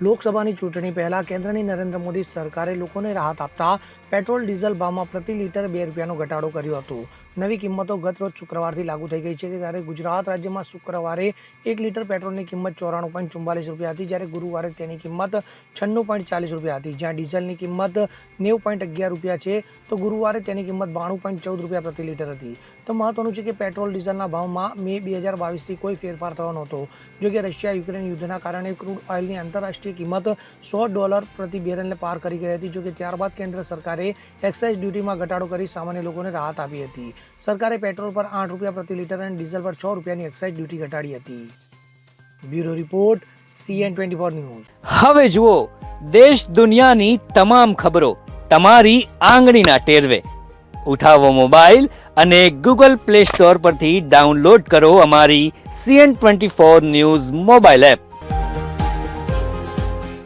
લોકસભાની ચૂંટણી પહેલા કેન્દ્રની નરેન્દ્ર મોદી સરકારે લોકોને રાહત આપતા પેટ્રોલ, ડીઝલ ભાવમાં પ્રતિ લીટર બે રૂપિયાનો ઘટાડો કર્યો હતો. નવી કિંમતો ગત રોજ શુક્રવારથી લાગુ થઈ ગઈ છે ત્યારે ગુજરાત રાજ્યમાં શુક્રવારે એક લીટર પેટ્રોલની કિંમત ચોરાણું પોઈન્ટ ચુમ્બાલીસ રૂપિયા હતી, જ્યારે ગુરુવારે તેની કિંમત છન્નું પોઈન્ટ ચાલીસ રૂપિયા હતી. જ્યાં ડીઝલની કિંમત નેવું પોઈન્ટ અગિયાર રૂપિયા છે, તો ગુરુવારે તેની કિંમત બાણું પોઈન્ટ ચૌદ રૂપિયા પ્રતિ લીટર હતી. તો મહત્વનું છે કે પેટ્રોલ, ડીઝલના ભાવમાં મે બે હજાર બાવીસથી કોઈ ફેરફાર થયો નહોતો. જો કે રશિયા, યુક્રેન યુદ્ધના કારણે ક્રૂડ ઓઇલની આંતરરાષ્ટ્રીય કિંમત સો ડોલર પ્રતિ બેરલને પાર કરી ગઈ હતી જોકે ત્યારબાદ કેન્દ્ર સરકારે એક્સાઇઝ ડ્યુટીમાં ઘટાડો કરી સામાન્ય લોકોને રાહત આપી હતી. સરકારે પેટ્રોલ પર આઠ રૂપિયા પ્રતિ લીટર અને ડીઝલ પર છ રૂપિયાની એક્સાઇઝ ડ્યુટી ઘટાડી હતી. Bureau report, CN twenty four news. હવે જુઓ, દેશ દુનિયાની તમામ ખબરો તમારી આંગળીના ટેરવે. ઉઠાવો મોબાઈલ અને ગૂગલ પ્લે સ્ટોર પરથી ડાઉનલોડ કરો અમારી CN twenty four news mobile app.